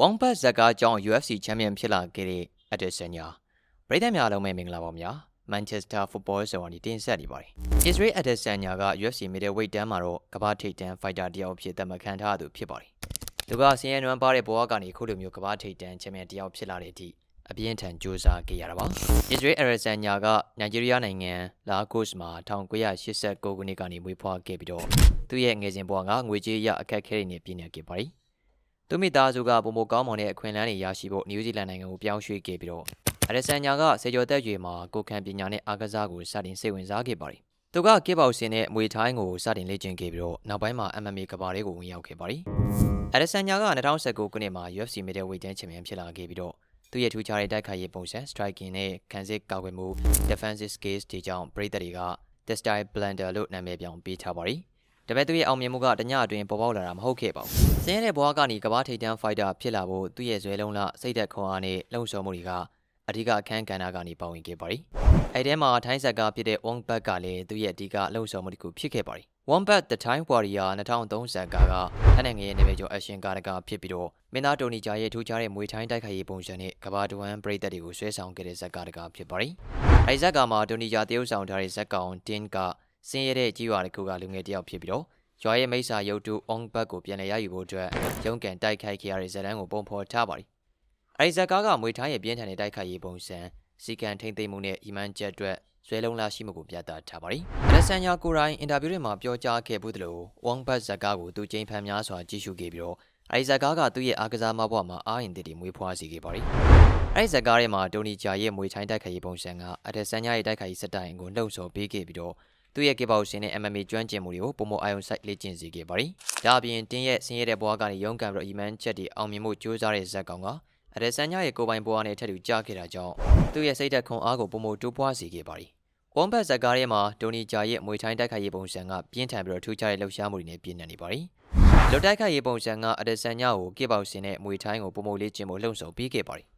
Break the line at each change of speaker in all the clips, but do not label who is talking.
ဝမ်ဘတ်ဇက်ကားကြောင့် UFC ချန်ပီယံဖြစ်လာခဲ့တဲ့ Adesanya ညာပရိသတ်များအားလုံးပဲမင်္ဂလာပါဗျာ Manchester Football ဆိုတော့ဒီတင်ဆက်နေပါတယ် Israel Adesanya က UFC middleweight တန်းမှာတော့ကမ္ဘာထိပ်တန်း fighter တစ်ယောက်ဖြစ်သတ်မှတ်ခံထားရသူဖြစ်ပါတယ်သူကဆင်းရဲနွမ်းပါတဲ့ဘဝကနေခုလိုမျိုးကမ္ဘာထိပ်တန်းချန်ပီယံတစ်ယောက်ဖြစ်လာတဲ့အထိအပြင်းထန်ကြိုးစားခဲ့ရတာပါ Israel Adesanya ကနိုင်ဂျီးရီးယားနိုင်ငံလာကို့စ်မှာ1989ခုနှစ်ကနေမွေးဖွားခဲ့ပြီးတော့သူ့ရဲ့ငယ်စဉ်ဘဝကငွေကြေးရအခက်အခဲတွေနဲ့ပြည့်နေခဲ့ပါတယ် သူမိသားစုကပုံမကောင်းမွန်တဲ့အခွင့်အလမ်းတွေရရှိဖို့နယူးဇီလန်နိုင်ငံကိုပြောင်းရွှေ့ခဲ့ပြီးတော့အရက်ဆန်ညာကစေကျော်သက်ရွေမှာကိုခံပညာနဲ့အားကစားကိုစတင်စိတ်ဝင်စားခဲ့ပါတယ်။သူကကစ်ဘောက်ဆင်နဲ့မွေထိုင်းကိုစတင်လေ့ကျင့်ခဲ့ပြီးတော့နောက်ပိုင်းမှာ MMA ကဘာလေးကိုဝင်ရောက်ခဲ့ပါတယ်။အရက်ဆန်ညာက2019ခုနှစ်မှာ UFC middleweight တန်းချန်ပီယံဖြစ်လာခဲ့ပြီးတော့သူရဲ့ထူးခြားတဲ့တိုက်ခိုက်ရေးပုံစံ striking နဲ့ခံစစ်ကာကွယ်မှု defensive skills တွေကြောင့်ပရိသတ်တွေက the style blender လို့နာမည်ပြောင်းပေးထားပါတယ်။ဒါပေမဲ့သူရဲ့အောင်မြင်မှုကတညအတွင်းပေါ်ပေါက်လာတာမဟုတ်ခဲ့ပါဘူး။ စင်းရဲတဲ့ဘဝကနေကမ္ဘာထိပ်တန်းဖိုက်တာဖြစ်လာဖို့သူ့ရဲ့ဇွဲလုံးလစိတ်သက်ခွန်အားနဲ့လှုံ့ဆော်မှုတွေကအဓိကအခန်းကဏ္ဍကနေပါဝင်ခဲ့ပါတယ်။အဲဒီထဲမှာထိုင်းဆက်ကဖြစ်တဲ့ Wong Bat ကလည်းသူ့ရဲ့အဓိကလှုံ့ဆော်မှုတစ်ခုဖြစ်ခဲ့ပါတယ်။ Wong Bat The Thai Warrior 2003ဆက်ကကထိုင်းနိုင်ငံရဲ့နေပြည်တော်အရှင်ကာရကဖြစ်ပြီးတော့မင်းသားတိုနီဂျာရဲ့ထူးခြားတဲ့မွေထိုင်းတိုက်ခိုက်ရေးပုံစံနဲ့ကဘာတဝမ်ပရိသတ်တွေကိုဆွဲဆောင်ခဲ့တဲ့ဇက်ကတကဖြစ်ပါတယ်။အဲဒီဇက်ကမှာတိုနီဂျာတရုပ်ဆောင်ထားတဲ့ဇက်ကောင်တင်းကစင်းရတဲ့ကြီးရွာတစ်ခုကလူငယ်တစ်ယောက်ဖြစ်ပြီးတော့ ရွာရဲ့မိစ္ဆာရုပ်တုအောင်ဘတ်ကိုပြန်လည်ရယူဖို့အတွက်ရုံးကန်တိုက်ခိုက်ခဲ့ရတဲ့ဇာတ်လမ်းကိုပုံဖော်ထားပါတယ်။အဲဒီဇက်ကားကမွေထိုင်းရဲ့ပြင်းထန်တဲ့တိုက်ခိုက်ရေးပုံစံစီကံထိမ့်သိမ့်မှုနဲ့အီမန်ချက်အတွက်ဇွဲလုံးလာရှိမှုကိုပြသထားပါတယ်။လက်ဆန်ညာကိုရိုင်းအင်တာဗျူးတွေမှာပြောကြားခဲ့ဘူးသလိုဝမ်ဘတ်ဇက်ကားကိုသူကျင်းဖန်များစွာကြည့်ရှုခဲ့ပြီးတော့အဲဒီဇက်ကားကသူ့ရဲ့အားကစားမဘွားမှာအားရင်တည်တည်မွေးဖွားစေခဲ့ပါတယ်။အဲဒီဇက်ကားထဲမှာတိုနီဂျာရဲ့မွေထိုင်းတိုက်ခိုက်ရေးပုံစံကအဒက်ဆန်ညာရဲ့တိုက်ခိုက်ရေးစတိုင်ကိုလှုံ့ဆော်ပေးခဲ့ပြီးတော့ သူ့ရဲ့ကေဘောက်ရှင်နဲ့ MMA ကျွမ်းကျင်မှုတွေကိုပုံမအာယုံစိုက်လေ့ကျင့်စေခဲ့ပါတယ်။ဒါအပြင်တင်းရဲ့ဆင်းရဲတဲ့ဘဝကနေရုန်းကန်ပြီးအီမန်ချက်တွေအောင်မြင်မှုကြိုးစားတဲ့ဇက်ကောင်ကအရက်ဆန်ညာရဲ့ကိုပိုင်ဘဝနဲ့ထပ်တူကြားခဲ့တာကြောင့်သူ့ရဲ့စိတ်သက်ခွန်အားကိုပုံမတိုးပွားစေခဲ့ပါတယ်။ဝမ်ဘတ်ဇက်ကားထဲမှာတိုနီဂျာရဲ့မွေထိုင်းတိုက်ခိုက်ရေးပုံစံကပြင်းထန်ပြီးတော့ထူးခြားတဲ့လှုပ်ရှားမှုတွေနဲ့ပြည့်နေနေပါတယ်။လွတ်တိုက်ခိုက်ရေးပုံစံကအရက်ဆန်ညာကိုကေဘောက်ရှင်နဲ့မွေထိုင်းကိုပုံမလေ့ကျင့်ဖို့လှုံ့ဆော်ပေးခဲ့ပါတယ်။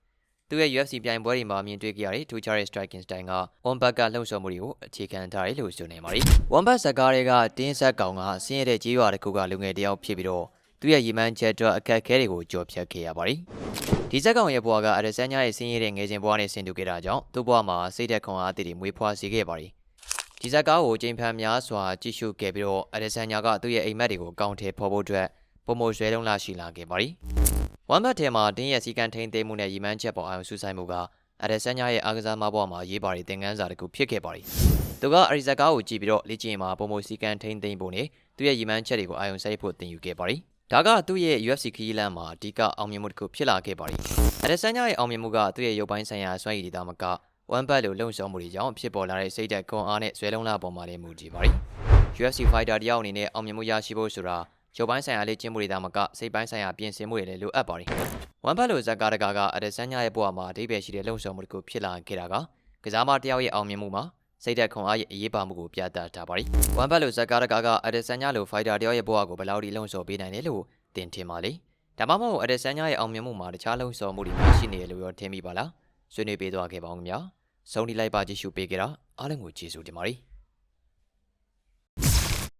သူရဲ့ UFC ပြိုင်ပွဲတွေမှာမြင်တွေ့ကြရတဲ့ထူးခြားတဲ့ striking style က one back ကလှုံ့ဆော်မှုတွေကိုအခြေခံထားတယ်လို့ဆိုနေပါတယ်။ one back ဇက်ကားတွေကတင်းဆက်ကောင်ကဆင်းရဲတဲ့ကြေးရွာတစ်ခုကလူငယ်တစ်ယောက်ဖြစ်ပြီးတော့သူရဲ့ရည်မှန်းချက်အတွက်အခက်အခဲတွေကိုကြော်ဖြတ်ခဲ့ရပါတယ်။ဒီဇက်ကောင်ရဲ့ဘဝကအရဆန်ညာရဲ့ဆင်းရဲတဲ့ငယ်စဉ်ဘဝနဲ့ဆင်တူခဲ့တာကြောင့်သူ့ဘဝမှာစိတ်သက်ခွန်အားတည်တည်မွေးဖွားစေခဲ့ပါတယ်။ဒီဇက်ကားကိုကျင်းဖန်များစွာကြည့်ရှုခဲ့ပြီးတော့အရဆန်ညာကသူ့ရဲ့အိမ်မက်တွေကိုကောင်းထဲဖော်ဖို့အတွက်ပုံမရွှဲလုံးလာရှိလာခဲ့ပါတယ်။ ဝမ်ဘတ်ထဲမှာတင်းရဲ့စီကံထိန်သိမ်းမှုနဲ့ရည်မှန်းချက်ပေါ်အောင်ဆူဆိုင်မှုကအရဆန်ညာရဲ့အားကစားမဘဝမှာရေးပါတဲ့သင်ခန်းစာတစ်ခုဖြစ်ခဲ့ပါတယ်။သူကအရီဇက်ကားကိုကြည့်ပြီးတော့လေ့ကျင့်မှာပုံမစီကံထိန်သိမ်းဖို့နဲ့သူ့ရဲ့ရည်မှန်းချက်တွေကိုအာရုံစိုက်ဖို့သင်ယူခဲ့ပါတယ်။ဒါကသူ့ရဲ့ UFC ခရီးလမ်းမှာအဓိကအောင်မြင်မှုတစ်ခုဖြစ်လာခဲ့ပါတယ်။အရက်ဆန်ညာရဲ့အောင်မြင်မှုကသူ့ရဲ့ရုပ်ပိုင်းဆိုင်ရာစွမ်းရည်တွေဒါမကဝမ်ဘတ်လိုလုံဆောင်မှုတွေကြောင့်ဖြစ်ပေါ်လာတဲ့စိတ်ဓာတ်ခွန်အားနဲ့ဇွဲလုံးလာပေါ်မှာလည်းမူတည်ပါတယ်။ UFC fighter တယောက်အနေနဲ့အောင်မြင်မှုရရှိဖို့ဆိုတာ ရုပ်ပိုင်းဆိုင်ရာလေ့ကျင့်မှုတွေဒါမကစိတ်ပိုင်းဆိုင်ရာပြင်ဆင်မှုတွေလည်းလိုအပ်ပါတယ်။ဝမ်ဘတ်လိုဇက်ကားတကာကအရက်ဆန်ညာရဲ့ဘဝမှာအဓိပ္ပာယ်ရှိတဲ့လုံဆောင်မှုတစ်ခုဖြစ်လာခဲ့တာကကစားမတယောက်ရဲ့အောင်မြင်မှုမှာစိတ်ဓာတ်ခွန်အားရဲ့အရေးပါမှုကိုပြသထားပါတယ်။ဝမ်ဘတ်လိုဇက်ကားတကာကအရက်ဆန်ညာလိုဖိုက်တာတယောက်ရဲ့ဘဝကိုဘယ်လောက်ထိလုံဆောင်ပေးနိုင်လဲလို့တင်ထင်ပါလေဒါမှမဟုတ်အဒက်ဆန်ညာရဲ့အောင်မြင်မှုမှာတခြားလုံးစော်မှုတွေများရှိနေတယ်လို့ရောထင်မိပါလားဆွေးနွေးပေးသွားခဲ့ပါဦးခင်ဗျာဆုံးဒီလိုက်ပါကြည့်ရှုပေးကြတာအားလုံးကိုကျေးဇူးတင်ပါတယ်